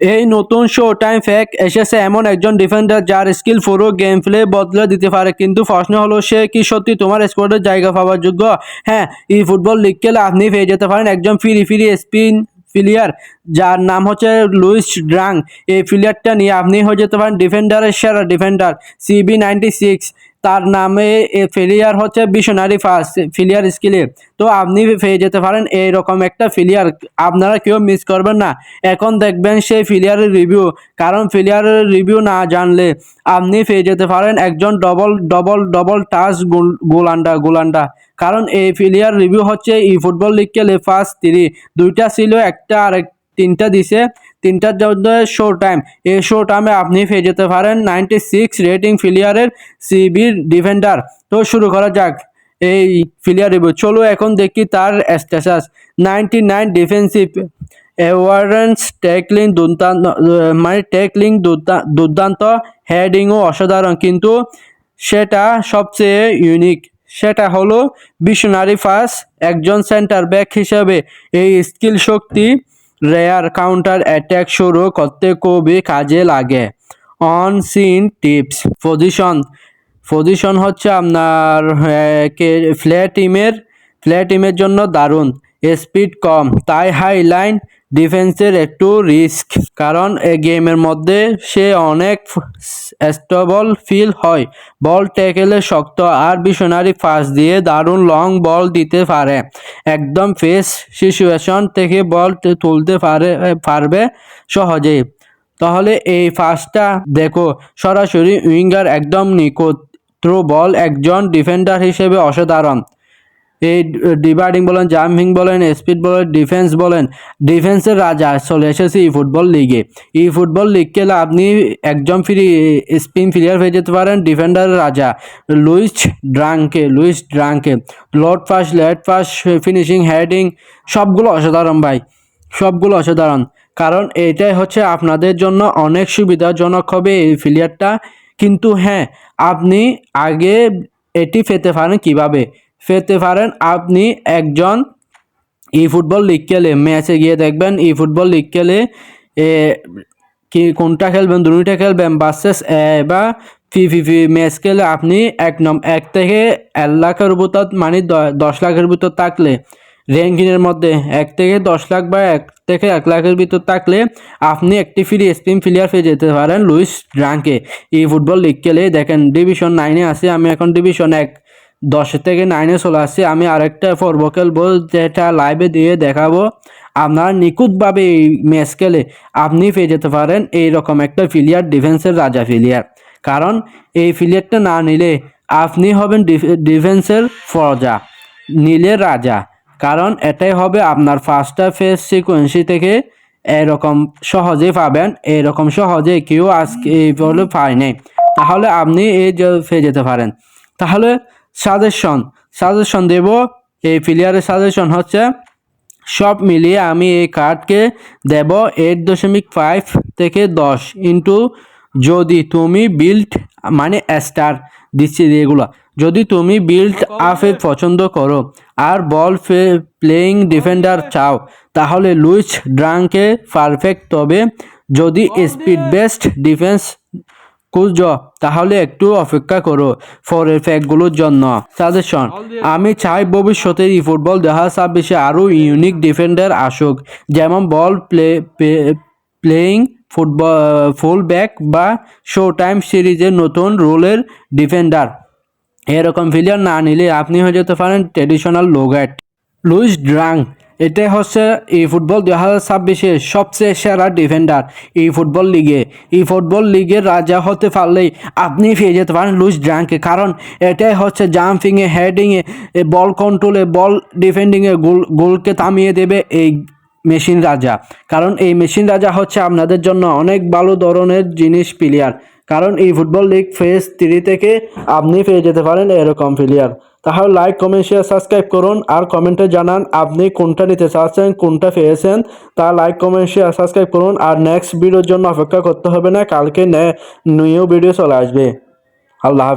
এই নতুন show time ফ্যাক এসেছে এমন একজন ডিফেন্ডার যার স্কিল পুরো গেম প্লে বদলে দিতে পারে। কিন্তু প্রশ্ন হলো, সে কি সত্যি তোমার স্কোয়াডের জায়গা পাওয়ার যোগ্য? হ্যাঁ এই ফুটবল লিগ খেলে আপনি পেয়ে যেতে পারেন একজন ফিরি ফিরি স্পিন প্লেয়ার যার নাম হচ্ছে লুইস ড্রাং এই প্লেয়ারটা নিয়ে আপনি হয়ে যেতে পারেন ডিফেন্ডারের সেরা ডিফেন্ডার সিবি নাইনটি সিক্স তার নামে ফিলিয়ার হচ্ছে বিশনারি ফার্স্ট ফিলিয়ার স্কিলে তো আপনি পেয়ে যেতে পারেন, এইরকম একটা ফিলিয়ার আপনারা কেউ মিস করবেন না। এখন দেখবেন সেই ফিলিয়ারের রিভিউ কারণ ফিলিয়ারের রিভিউ না জানলে আপনি পেয়ে যেতে পারেন একজন ডবল ডবল ডবল টাচ গোলান্ডা গোলান্ডা। কারণ এই ফিলিয়ার রিভিউ হচ্ছে ই ফুটবল লিগ খেলে ফার্স্ট থ্রি দুইটা ছিল, একটা আর তিনটা দিছে। তিনটার জন্য শো টাইম এই শো টাইমে আপনি পেয়ে যেতে পারেন নাইনটি সিক্স রেটিং ফিলিয়ারের সিবির ডিফেন্ডার তো শুরু করা যাক এই ফিলিয়ার রিভিউ চলো এখন দেখি তার status ninety nine defensive awareness tackling দুর্দান্ত মানে ট্যাকলিং দুর্দান্ত হেডিংও অসাধারণ। কিন্তু সেটা সবচেয়ে ইউনিক সেটা হলো বিশনারি ফার্স্ট একজন সেন্টার ব্যাক হিসেবে এই স্কিল শক্তি রেয়ার কাউন্টার অ্যাট্যাক শুরু করতে খুবই কাজে লাগে। On scene tips position position হচ্ছে আপনার ফ্ল্যাট টিমের ফ্ল্যাট টিমের জন্য দারুণ স্পিড কম তাই হাই লাইন ডিফেন্সের একটু রিস্ক, কারণ গেমের মধ্যে সে অনেক স্টেবল ফিল হয়। বল ট্যাকেলে শক্ত আর বিশনারি ফাঁস দিয়ে দারুণ লং বল দিতে পারে। একদম ফেস সিচুয়েশন থেকে বল তুলতে পারে পারবে সহজেই তাহলে এই ফার্স্টটা দেখো, সরাসরি উইঙ্গার একদম নিখুঁত। থ্রো বল একজন ডিফেন্ডার হিসেবে অসাধারণ। এই ডিভাইডিং বলেন, জাম্পিং বলেন, স্পিড বলেন, ডিফেন্স বলেন, ডিফেন্সের রাজা চলে এসেছে ই ফুটবল লিগে ই ফুটবল লিগ খেলে আপনি একজন ফ্রি স্পিন প্লেয়ার হয়ে যেতে পারেন ডিফেন্ডারের রাজা লুইস ড্রাঙ্কে লুইস ড্রাঙ্কে। Lord fast, late fast, finishing, heading, সবগুলো অসাধারণ ভাই, সবগুলো অসাধারণ। কারণ এটাই হচ্ছে আপনাদের জন্য অনেক সুবিধাজনক হবে এই প্লেয়ারটা কিন্তু হ্যাঁ আপনি আগে এটি পেতে পারেন কীভাবে? পেতে পারেন। আপনি একজন ই ফুটবল লিগ খেলে ম্যাচে গিয়ে দেখবেন ই ফুটবল লিগ খেলে কি, কোনটা খেলবেন, দুইটা খেলবেন বাসেস বা ফি ফি ফি ম্যাচ খেলে আপনি এক নম, এক থেকে এক লাখের ভিতর মানে দশ লাখের ভিতর থাকলে র্যাঙ্কিংয়ের মধ্যে এক থেকে দশ লাখ বা এক থেকে এক লাখের ভিতর থাকলে আপনি একটি ফ্রি স্পিন প্লেয়ার পেয়ে যেতে পারেন লুইস ড্রাঙ্কে। এই ফুটবল লিগ খেলে দেখেন ডিভিশন নাইনে আছে, আমি এখন ডিভিশন এক দশ থেকে নাইনে চলে আসছি। আমি আরেকটা পর্ব খেলব, যেটা লাইভে দিয়ে দেখাবো। আপনারা নিখুঁতভাবে এই ম্যাচ খেলে আপনি পেয়ে যেতে পারেন এইরকম একটা ফিলিয়ার ডিফেন্সের রাজা ফিলিয়ার কারণ এই ফিলিয়ারটা না নিলে আপনি হবেন ডিফেন্সের ফরজা নীলের রাজা। কারণ এটাই হবে আপনার ফার্স্টটা ফেস সিকোয়েন্সি থেকে এরকম সহজে পাবেন, এরকম সহজে কেউ আজকে এই বলে পায় নাই। তাহলে আপনি এই পেয়ে যেতে পারেন। তাহলে সাজেশন সাজেশন দেব। এই প্লেয়ারের সাজেশন হচ্ছে, সব মিলিয়ে আমি এই কার্ডকে দেব এইট দশমিক ফাইভ থেকে দশ ইন্টু যদি তুমি বিল্ড মানে স্টার দিচ্ছি এগুলো। যদি তুমি বিল্ড আপে পছন্দ করো আর বল প্লেয়িং ডিফেন্ডার চাও, তাহলে লুইস ড্রাঙ্কে পারফেক্ট তবে যদি স্পিড বেস্ট ডিফেন্স খুঁজ তাহলে একটু অপেক্ষা করো ফরের ফ্যাকগুলোর জন্য। সাজেশন আমি চাই ভবিষ্যতে ই ফুটবল দেখা ছাব্বিশে আরও ইউনিক ডিফেন্ডার আসুক, যেমন ball play playing football full back বা শো টাইম সিরিজের নতুন রোলের ডিফেন্ডার এরকম ফিলিয়ার না নিলে আপনি হয়ে যেতে পারেন ট্রেডিশনাল লোগ্যাট লুইস ড্রাং এটাই হচ্ছে এই ফুটবল দু হাজার ছাব্বিশে সবচেয়ে সেরা ডিফেন্ডার এই ফুটবল লিগে এই ফুটবল লিগের রাজা হতে পারলেই আপনি পেয়ে যেতে পারেন লুইস ড্রাঙ্কে কারণ এটাই হচ্ছে জাম্পিংয়ে হেডিংয়ে বল কন্ট্রোলে বল ডিফেন্ডিংয়ে গোল, গোলকে থামিয়ে দেবে এই মেশিন রাজা। কারণ এই মেশিন রাজা হচ্ছে আপনাদের জন্য অনেক ভালো ধরনের জিনিস প্লেয়ার কারণ এই ফুটবল লিগ ফেজ থ্রি থেকে আপনি পেয়ে যেতে পারেন এরকম প্লেয়ার তাহলে লাইক কমেন্ট শেয়ার সাবস্ক্রাইব করুন আর কমেন্টে জানান আপনি কোনটা নিতে চাচ্ছেন, কোনটা পেয়েছেন। তা লাইক কমেন্ট শেয়ার সাবস্ক্রাইব করুন আর নেক্সট ভিডিওর জন্য অপেক্ষা করতে হবে না, কালকে নিউ ভিডিও চলে আসবে। আল্লাহ হাফেজ।